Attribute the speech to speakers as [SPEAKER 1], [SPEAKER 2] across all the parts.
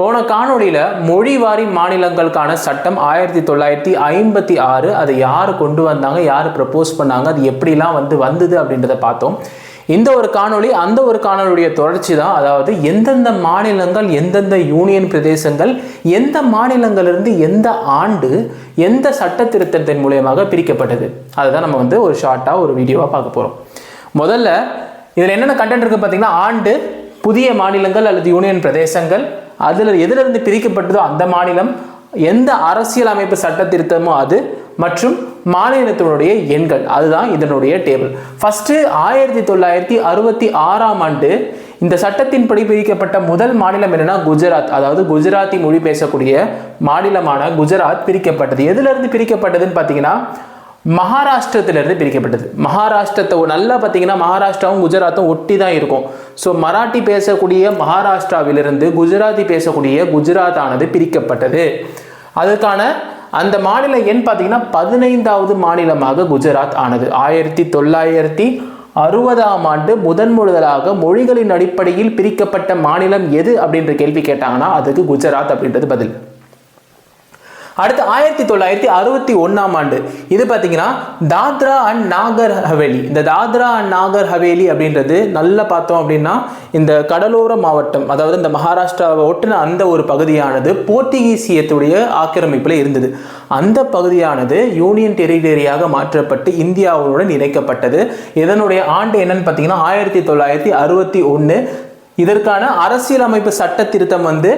[SPEAKER 1] போன காணொளியில் மொழிவாரி மாநிலங்களுக்கான சட்டம் ஆயிரத்தி தொள்ளாயிரத்தி ஐம்பத்தி ஆறு அதை யார் கொண்டு வந்தாங்க யார் ப்ரப்போஸ் பண்ணாங்க அது எப்படிலாம் வந்து வந்தது அப்படின்றத பார்த்தோம். இந்த ஒரு காணொளி அந்த ஒரு காணொலியுடைய தொடர்ச்சி தான். அதாவது எந்தெந்த மாநிலங்கள் எந்தெந்த யூனியன் பிரதேசங்கள் எந்த மாநிலங்களிலிருந்து எந்த ஆண்டு எந்த சட்ட திருத்தத்தின் மூலியமாக பிரிக்கப்பட்டது. அதுதான் நம்ம வந்து ஒரு ஷார்ட்டாக ஒரு வீடியோவாக பார்க்க போகிறோம் முதல்ல இதில் என்னென்ன கண்டென்ட் இருக்குது பார்த்தீங்கன்னா ஆண்டு புதிய மாநிலங்கள் அல்லது யூனியன் பிரதேசங்கள் அதில் எதிலிருந்து பிரிக்கப்பட்டதோ அந்த மாநிலம் எந்த அரசியல் அமைப்பு சட்ட திருத்தமோ அது மற்றும் மாநிலத்தினுடைய எண்கள். அதுதான் இதனுடைய டேபிள் ஃபஸ்ட்டு ஆயிரத்தி தொள்ளாயிரத்தி அறுபத்தி ஆறாம் ஆண்டு இந்த சட்டத்தின்படி பிரிக்கப்பட்ட முதல் மாநிலம் என்னன்னா குஜராத். அதாவது குஜராத்தி மொழி பேசக்கூடிய மாநிலமான குஜராத் பிரிக்கப்பட்டது. எதிலிருந்து பிரிக்கப்பட்டதுன்னு பார்த்தீங்கன்னா மகாராஷ்டிரத்திலிருந்து பிரிக்கப்பட்டது. மகாராஷ்டிரத்தை நல்லா பார்த்தீங்கன்னா மகாராஷ்டிராவும் குஜராத்தும் ஒட்டி தான் இருக்கும். ஸோ மராட்டி பேசக்கூடிய மகாராஷ்டிராவிலிருந்து குஜராத்தி பேசக்கூடிய குஜராத் ஆனது பிரிக்கப்பட்டது. அதுக்கான அந்த மாநில எண் பார்த்தீங்கன்னா பதினைந்தாவது மாநிலமாக குஜராத் ஆனது. ஆயிரத்தி தொள்ளாயிரத்தி அறுபதாம் ஆண்டு முதன் முதலாக மொழிகளின் அடிப்படையில் பிரிக்கப்பட்ட மாநிலம் எது அப்படின்ற கேள்வி கேட்டாங்கன்னா அதுக்கு குஜராத் அப்படின்றது பதில். அடுத்து ஆயிரத்தி தொள்ளாயிரத்தி அறுபத்தி ஒன்றாம் ஆண்டு. இது பார்த்தீங்கன்னா தாத்ரா அண்ட் நாகர் ஹவேலி. இந்த தாத்ரா அண்ட் நாகர் ஹவேலி அப்படின்றது நல்லா பார்த்தோம் அப்படின்னா இந்த கடலோர மாவட்டம் அதாவது இந்த மகாராஷ்டிராவை ஒட்டின அந்த ஒரு பகுதியானது போர்த்துகீசியத்துடைய ஆக்கிரமிப்பில் இருந்தது. அந்த பகுதியானது யூனியன் டெரிட்டரியாக மாற்றப்பட்டு இந்தியாவுடன் இணைக்கப்பட்டது. இதனுடைய ஆண்டு என்னன்னு பார்த்தீங்கன்னா ஆயிரத்தி தொள்ளாயிரத்தி அறுபத்தி ஒன்று இதற்கான அரசியலமைப்பு சட்ட திருத்தம் வந்து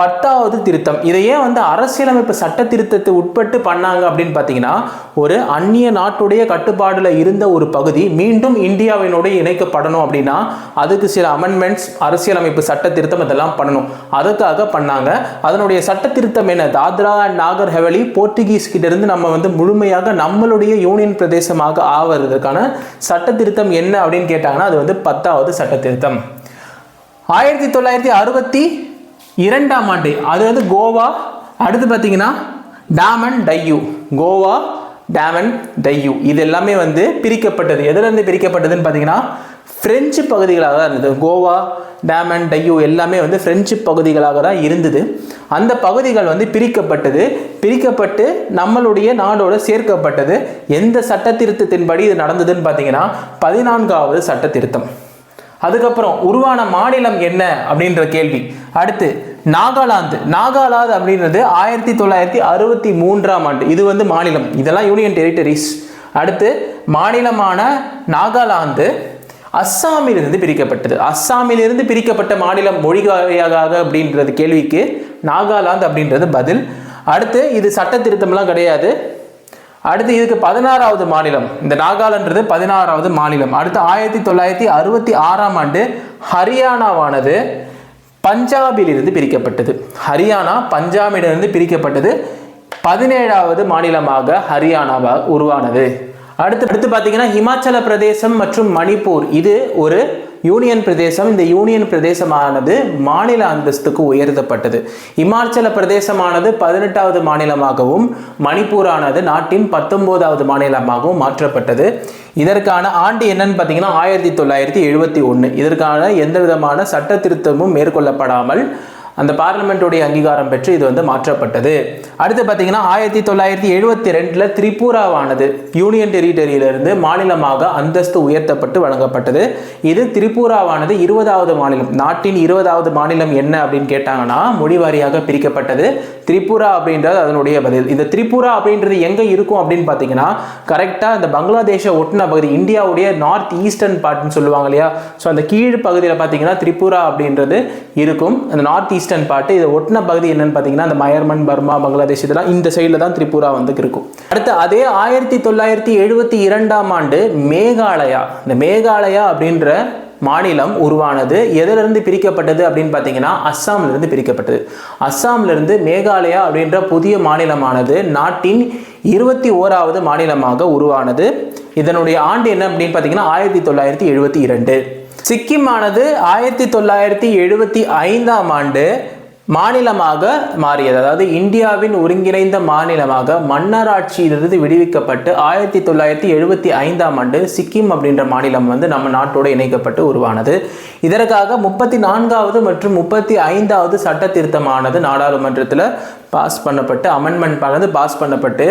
[SPEAKER 1] பத்தாவது திருத்தம். இதை ஏன் வந்து அரசியலமைப்பு சட்ட திருத்தத்தை உட்பட்டு பண்ணாங்க அப்படின்னு பார்த்தீங்கன்னா ஒரு அந்நிய நாட்டுடைய கட்டுப்பாடில் இருந்த ஒரு பகுதி மீண்டும் இந்தியாவினோடு இணைக்கப்படணும் அப்படின்னா அதுக்கு சில அமெண்ட்மெண்ட்ஸ் அரசியலமைப்பு சட்ட திருத்தம் இதெல்லாம் பண்ணணும். அதுக்காக பண்ணாங்க. அதனுடைய சட்ட திருத்தம் என்ன? தாத்ரா அண்ட் நாகர் ஹெவலி போர்த்துகீஸ் கிட்டேருந்து நம்ம வந்து முழுமையாக நம்மளுடைய யூனியன் பிரதேசமாக ஆவதற்கான சட்ட திருத்தம் என்ன அப்படின்னு கேட்டாங்கன்னா அது வந்து பத்தாவது சட்ட திருத்தம் ஆயிரத்தி தொள்ளாயிரத்தி அறுபத்தி இரண்டாம் ஆண்டு. அது வந்து கோவா அடுத்து பார்த்தீங்கன்னா டாமன் டையூ. கோவா டேமன் டையூ. இது எல்லாமே வந்து பிரிக்கப்பட்டது. எதுலேருந்து பிரிக்கப்பட்டதுன்னு பார்த்தீங்கன்னா ஃப்ரெஞ்சு பகுதிகளாக தான் இருந்தது. கோவா டேமன் டையூ எல்லாமே வந்து ஃப்ரெஞ்சு பகுதிகளாக தான் இருந்தது. அந்த பகுதிகள் வந்து பிரிக்கப்பட்டது. பிரிக்கப்பட்டு நம்மளுடைய நாடோடு சேர்க்கப்பட்டது. எந்த சட்ட திருத்தத்தின்படி இது நடந்ததுன்னு பார்த்தீங்கன்னா பதினான்காவது சட்ட திருத்தம் அதுக்கப்புறம் உருவான மாநிலம் என்ன அப்படின்ற கேள்வி. அடுத்து நாகாலாந்து. நாகாலாந்து அப்படின்றது ஆயிரத்தி தொள்ளாயிரத்தி அறுபத்தி மூன்றாம் ஆண்டு. இது வந்து மாநிலம். இதெல்லாம் யூனியன் டெரிட்டரிஸ் அடுத்து மாநிலமான நாகாலாந்து அஸ்ஸாமிலிருந்து பிரிக்கப்பட்டது. அஸ்ஸாமிலிருந்து பிரிக்கப்பட்ட மாநிலம் மொழி அப்படின்றது கேள்விக்கு நாகாலாந்து அப்படின்றது பதில். அடுத்து இது சட்ட திருத்தம்லாம் கிடையாது. அடுத்து இதுக்கு பதினாறாவது மாநிலம். இந்த நாகாலான்றது பதினாறாவது மாநிலம். அடுத்து ஆயிரத்தி தொள்ளாயிரத்தி அறுபத்தி ஆறாம் ஆண்டு ஹரியானாவானது. பஞ்சாபிலிருந்து பிரிக்கப்பட்டது. ஹரியானா பஞ்சாபிலிருந்து பிரிக்கப்பட்டது. பதினேழாவது மாநிலமாக ஹரியானாவா உருவானது. அடுத்து அடுத்து பார்த்தீங்கன்னா ஹிமாச்சல பிரதேசம் மற்றும் மணிப்பூர். இது ஒரு யூனியன் பிரதேசம். இந்த யூனியன் பிரதேசமானது மாநில அந்தஸ்துக்கு உயர்த்தப்பட்டது. இமாச்சல பிரதேசமானது பதினெட்டாவது மாநிலமாகவும் மணிப்பூரானது நாட்டின் பத்தொன்பதாவது மாநிலமாகவும் மாற்றப்பட்டது. இதற்கான ஆண்டு என்னன்னு பார்த்தீங்கன்னா ஆயிரத்தி தொள்ளாயிரத்தி எழுபத்தி ஒன்று இதற்கான எந்த விதமான சட்ட திருத்தமும் மேற்கொள்ளப்படாமல் அந்த பார்லிமெண்ட்டுடைய அங்கீகாரம் பெற்று இது வந்து மாற்றப்பட்டது. அடுத்து பார்த்தீங்கன்னா ஆயிரத்தி தொள்ளாயிரத்தி எழுபத்தி ரெண்டில் திரிபுராவானது யூனியன் டெரிட்டரியிலிருந்து மாநிலமாக அந்தஸ்து உயர்த்தப்பட்டு வழங்கப்பட்டது. இது திரிபுராவானது இருபதாவது மாநிலம் நாட்டின் இருபதாவது மாநிலம் என்ன அப்படின்னு கேட்டாங்கன்னா மொழிவாரியாக பிரிக்கப்பட்டது. திரிபுரா அப்படின்றது அதனுடைய பதில். இந்த திரிபுரா அப்படின்றது எங்கே இருக்கும் அப்படின்னு பார்த்தீங்கன்னா கரெக்டாக இந்த பங்களாதேஷை ஒட்டின பகுதி இந்தியாவுடைய நார்த் ஈஸ்டர்ன் பார்ட்னு சொல்லுவாங்க இல்லையா? ஸோ அந்த கீழ் பகுதியில் பார்த்தீங்கன்னா திரிபுரா அப்படின்றது இருக்கும். அந்த நார்த் ஈஸ்ட் ஈஸ்டர்ன் பார்ட்டு இதை ஒட்டின பகுதி என்னன்னு பார்த்தீங்கன்னா அந்த மயர்மன் பர்மா பங்களாதேஷ் இதெல்லாம் இந்த சைடில் தான் திரிபுரா வந்து இருக்கும். அடுத்து அதே ஆயிரத்தி தொள்ளாயிரத்தி எழுபத்தி இரண்டாம் ஆண்டு மேகாலயா. இந்த மேகாலயா அப்படின்ற மாநிலம் உருவானது. எதிலிருந்து பிரிக்கப்பட்டது அப்படின்னு பார்த்தீங்கன்னா அஸ்ஸாமிலிருந்து பிரிக்கப்பட்டது. அஸ்ஸாமிலிருந்து மேகாலயா அப்படின்ற புதிய மாநிலமானது நாட்டின் இருபத்தி ஓராவது மாநிலமாக உருவானது. இதனுடைய ஆண்டு என்ன அப்படின்னு பார்த்தீங்கன்னா ஆயிரத்தி தொள்ளாயிரத்தி எழுபத்தி இரண்டு. சிக்கிம் ஆனது ஆயிரத்தி தொள்ளாயிரத்தி எழுபத்தி ஐந்தாம் ஆண்டு மாநிலமாக மாறியது. அதாவது இந்தியாவின் ஒருங்கிணைந்த மாநிலமாக மன்னராட்சியிலிருந்து விடுவிக்கப்பட்டு ஆயிரத்தி தொள்ளாயிரத்தி எழுபத்தி ஐந்தாம் ஆண்டு சிக்கிம் அப்படின்ற மாநிலம் வந்து நம்ம நாட்டோடு இணைக்கப்பட்டு உருவானது. இதற்காக முப்பத்தி நான்காவது மற்றும் முப்பத்தி ஐந்தாவது சட்ட திருத்தமானது நாடாளுமன்றத்தில் பாஸ் பண்ணப்பட்டு அமெண்ட்மெண்ட் பண்ணது பாஸ் பண்ணப்பட்டு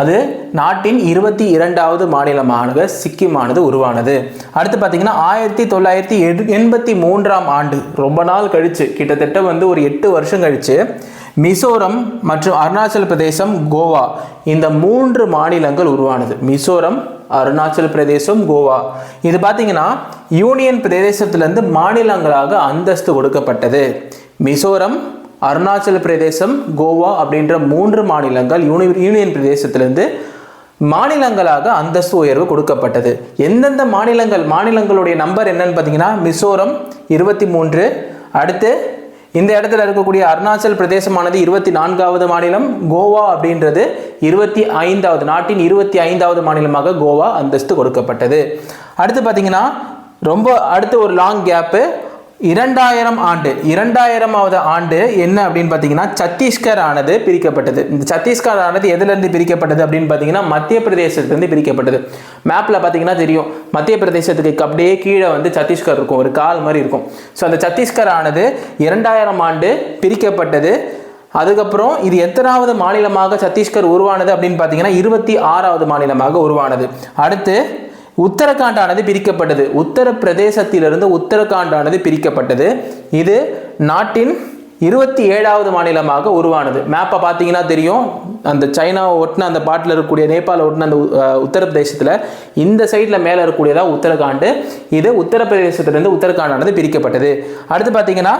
[SPEAKER 1] அது நாட்டின் இருபத்தி இரண்டாவது மாநிலமாக சிக்கிமானது உருவானது. அடுத்து பார்த்தீங்கன்னா ஆயிரத்தி தொள்ளாயிரத்தி எண்பத்தி மூன்றாம் ஆண்டு ரொம்ப நாள் கழிச்சு கிட்டத்தட்ட வந்து ஒரு எட்டு வருஷம் கழிச்சு மிசோரம் மற்றும் அருணாச்சல பிரதேசம் கோவா இந்த மூன்று மாநிலங்கள் உருவானது. மிசோரம் அருணாச்சல் பிரதேசம் கோவா. இது பார்த்தீங்கன்னா யூனியன் பிரதேசத்திலிருந்து மாநிலங்களாக அந்தஸ்து கொடுக்கப்பட்டது மிசோரம் அருணாச்சல பிரதேசம் கோவா அப்படின்ற மூன்று மாநிலங்கள் யூனி யூனியன் பிரதேசத்திலிருந்து மாநிலங்களாக அந்தஸ்து உயர்வு கொடுக்கப்பட்டது. எந்தெந்த மாநிலங்கள் மாநிலங்களுடைய நம்பர் என்னன்னு பார்த்தீங்கன்னா மிசோரம் இருபத்தி மூன்று அடுத்து இந்த இடத்துல இருக்கக்கூடிய அருணாச்சல் பிரதேசமானது இருபத்தி நான்காவது மாநிலம் கோவா அப்படின்றது இருபத்தி ஐந்தாவது நாட்டின் இருபத்தி ஐந்தாவது மாநிலமாக கோவா அந்தஸ்து கொடுக்கப்பட்டது. அடுத்து பார்த்தீங்கன்னா ரொம்ப அடுத்து ஒரு லாங் கேப்பு இரண்டாயிரம் ஆண்டு இரண்டாயிரமாவது ஆண்டு என்ன அப்படின்னு பார்த்தீங்கன்னா சத்தீஸ்கர் ஆனது பிரிக்கப்பட்டது. இந்த சத்தீஸ்கர் ஆனது எதுலேருந்து பிரிக்கப்பட்டது அப்படின்னு பார்த்தீங்கன்னா மத்திய பிரதேசத்துலேருந்து பிரிக்கப்பட்டது. மேப்பில் பார்த்தீங்கன்னா தெரியும். மத்திய பிரதேசத்துக்கு அப்படியே கீழே வந்து சத்தீஸ்கர் இருக்கும். ஒரு கால் மாதிரி இருக்கும். ஸோ அந்த சத்தீஸ்கர் ஆனது இரண்டாயிரம் ஆண்டு பிரிக்கப்பட்டது. அதுக்கப்புறம் இது எத்தனாவது மாநிலமாக சத்தீஸ்கர் உருவானது அப்படின்னு பார்த்தீங்கன்னா இருபத்தி ஆறாவது மாநிலமாக உருவானது. அடுத்து உத்தரகாண்டானது பிரிக்கப்பட்டது. உத்தரப்பிரதேசத்திலிருந்து உத்தரகாண்டானது பிரிக்கப்பட்டது. இது நாட்டின் இருபத்தி ஏழாவது மாநிலமாக உருவானது. மேப்பை பார்த்தீங்கன்னா தெரியும். அந்த சைனாவை ஒட்டின அந்த பாட்டில் இருக்கக்கூடிய நேபாள ஒட்டின அந்த உத்தரப்பிரதேசத்தில் இந்த சைடில் மேலே இருக்கக்கூடியதாக உத்தரகாண்டு. இது உத்தரப்பிரதேசத்திலேருந்து உத்தரகாண்டானது பிரிக்கப்பட்டது. அடுத்து பார்த்தீங்கன்னா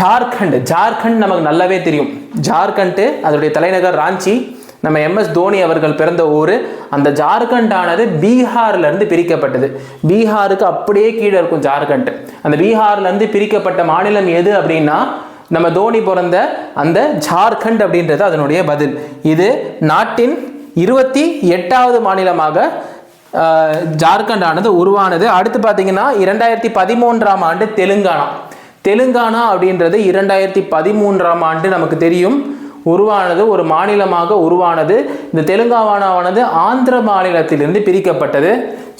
[SPEAKER 1] ஜார்க்கண்ட். ஜார்க்கண்ட் நமக்கு நல்லாவே தெரியும். ஜார்க்கண்ட் அதனுடைய தலைநகர் ராஞ்சி. நம்ம எம்எஸ் தோனி அவர்கள் பிறந்த ஊர் அந்த ஜார்க்கண்ட் ஆனது பீகார்லேருந்து பிரிக்கப்பட்டது. பீகாருக்கு அப்படியே கீழே இருக்கும் ஜார்க்கண்ட். அந்த பீகார்லேருந்து பிரிக்கப்பட்ட மாநிலம் எது அப்படின்னா நம்ம தோனி பிறந்த அந்த ஜார்க்கண்ட் அப்படின்றது அதனுடைய பதில். இது நாட்டின் இருபத்தி எட்டாவது மாநிலமாக ஜார்க்கண்ட் ஆனது உருவானது. அடுத்து பார்த்தீங்கன்னா இரண்டாயிரத்தி பதிமூன்றாம் ஆண்டு தெலுங்கானா. தெலுங்கானா அப்படின்றது இரண்டாயிரத்தி பதிமூன்றாம் ஆண்டு நமக்கு தெரியும். உருவானது ஒரு மாநிலமாக உருவானது. இந்த தெலுங்கானாவானது ஆந்திர மாநிலத்திலிருந்து பிரிக்கப்பட்டது.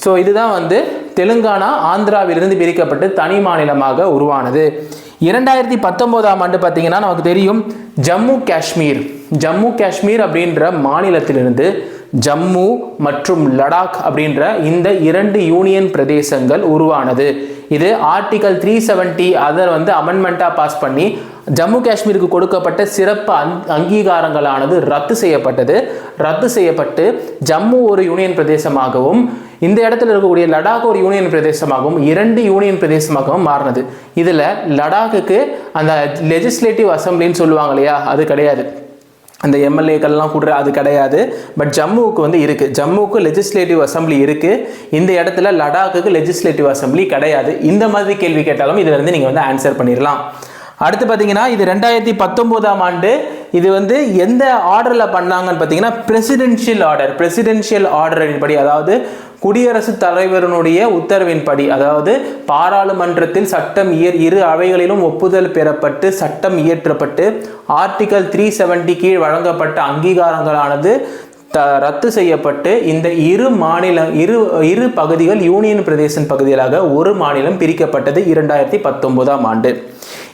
[SPEAKER 1] ஸோ இதுதான் வந்து தெலுங்கானா ஆந்திராவிலிருந்து பிரிக்கப்பட்டு தனி மாநிலமாக உருவானது. இரண்டாயிரத்தி பத்தொம்போதாம் ஆண்டு பார்த்தீங்கன்னா நமக்கு தெரியும் ஜம்மு காஷ்மீர். ஜம்மு காஷ்மீர் அப்படின்ற மாநிலத்திலிருந்து ஜம்மு மற்றும் லடாக் அப்படின்ற இந்த இரண்டு யூனியன் பிரதேசங்கள் உருவானது. இது ஆர்டிகல் த்ரீ செவன்ட்டி அதை வந்து அமெண்ட்மெண்ட்டாக பாஸ் பண்ணி ஜம்மு காஷ்மீருக்கு கொடுக்கப்பட்ட சிறப்பு அங் அங்கீகாரங்களானது ரத்து செய்யப்பட்டது. ரத்து செய்யப்பட்டு ஜம்மு ஒரு யூனியன் பிரதேசமாகவும் இந்த இடத்துல இருக்கக்கூடிய லடாக் ஒரு யூனியன் பிரதேசமாகவும் இரண்டு யூனியன் பிரதேசமாகவும் மாறினது. இதில் லடாக்குக்கு அந்த லெஜிஸ்லேட்டிவ் அசம்பிளின்னு சொல்லுவாங்க இல்லையா அது கிடையாது. அந்த எம்எல்ஏக்கள்லாம் கூட அது கிடையாது. பட் ஜம்முவுக்கு வந்து இருக்குது ஜம்முவுக்கு லெஜிஸ்லேட்டிவ் அசம்பிளி இருக்குது இந்த இடத்துல லடாக்குக்கு லெஜிஸ்லேட்டிவ் அசம்பிளி கிடையாது. இந்த மாதிரி கேள்வி கேட்டாலும் இதில் இருந்து நீங்கள் வந்து ஆன்சர் பண்ணிடலாம் அடுத்து பார்த்தீங்கன்னா இது ரெண்டாயிரத்தி பத்தொம்போதாம் ஆண்டு இது வந்து எந்த ஆர்டரில் பண்ணாங்கன்னு பார்த்தீங்கன்னா பிரசிடென்ஷியல் ஆர்டர் பிரசிடென்ஷியல் ஆர்டரின்படி அதாவது குடியரசுத் தலைவரனுடைய உத்தரவின்படி அதாவது பாராளுமன்றத்தில் சட்டம் இயற் இரு அவைகளிலும் ஒப்புதல் பெறப்பட்டு சட்டம் இயற்றப்பட்டு ஆர்டிகல் த்ரீ செவன்டி கீழ் வழங்கப்பட்ட அங்கீகாரங்களானது த ரத்து செய்யப்பட்டு இந்த இரு மாநில இரு இரு பகுதிகள் யூனியன் பிரதேசம் பகுதிகளாக ஒரு மாநிலம் பிரிக்கப்பட்டது இரண்டாயிரத்தி பத்தொன்பதாம் ஆண்டு.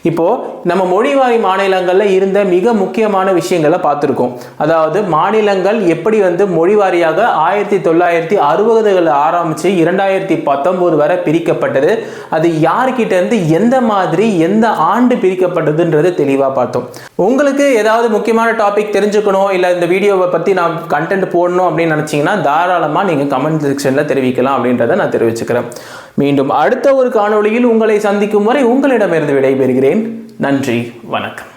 [SPEAKER 1] இப்போது நம்ம மொழிவாரி மாநிலங்களில் இருந்த மிக முக்கியமான விஷயங்களை பார்த்துருக்கோம். அதாவது மாநிலங்கள் எப்படி வந்து மொழிவாரியாக ஆயிரத்தி தொள்ளாயிரத்தி அறுபதுகளில் ஆரம்பித்து இரண்டாயிரத்தி பத்தொம்போது வரை பிரிக்கப்பட்டது. அது யார்கிட்டேருந்து எந்த மாதிரி எந்த ஆண்டு பிரிக்கப்பட்டதுன்றது தெளிவாக பார்த்தோம். உங்களுக்கு ஏதாவது முக்கியமான டாபிக் தெரிஞ்சுக்கணும் இல்லை இந்த வீடியோவை பற்றி நான் கண்டென்ட் போடணும் அப்படின்னு நினச்சிங்கன்னா தாராளமாக நீங்கள் கமெண்ட் செக்ஷனில் தெரிவிக்கலாம் அப்படின்றத நான் தெரிவிச்சுக்கிறேன். மீண்டும் அடுத்த ஒரு காணொளியில் உங்களை சந்திக்கும் வரை உங்களிடமிருந்து விடைபெறுகிறேன். நன்றி வணக்கம்.